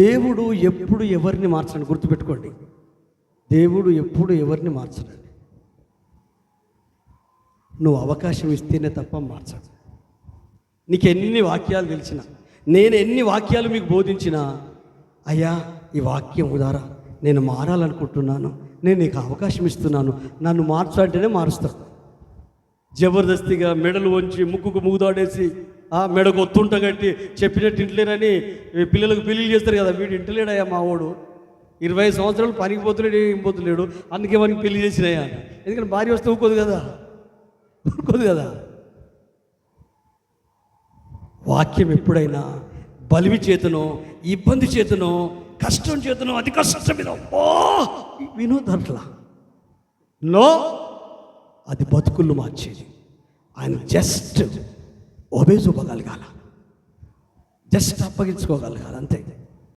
దేవుడు ఎప్పుడు ఎవరిని మార్చండి గుర్తుపెట్టుకోండి. దేవుడు ఎప్పుడు ఎవరిని మార్చడండి నువ్వు అవకాశం ఇస్తేనే తప్ప మార్చడు. నీకు ఎన్ని వాక్యాలు తెలిసిన నేను ఎన్ని వాక్యాలు మీకు బోధించినా అయ్యా ఈ వాక్యం ఉదారా నేను మారాలనుకుంటున్నాను నేను నీకు అవకాశం ఇస్తున్నాను నన్ను మార్చంటేనే మారుస్తాడు జబర్దస్తిగా మెడలు వంచి ముక్కుకు మూదాడేసి మెడకు ఒత్తుంట కట్టి చెప్పినట్టు ఇంట్లేరని పిల్లలకు పెళ్ళిళ్ళు చేస్తారు కదా వీడు ఇంటలేడయ్యా మా వాడు ఇరవై సంవత్సరాలు పనికి పోతున్నాడు ఏం పోతులేడు అందుకే వానికి పెళ్ళి చేసినాయా ఎందుకంటే భార్య వస్తే ఊరుకోదు కదా? ఊరుకోదు కదా? వాక్యం ఎప్పుడైనా బలివి చేతనో ఇబ్బంది చేతనో కష్టం చేతనో అది కష్టం మీద ఓ దాంట్లో. నో అది బతుకులు మార్చేది. ఆయన జస్ట్ ఒబే చూపగలగాల జస్ట్ అప్పగించుకోగలగాలి అంతే.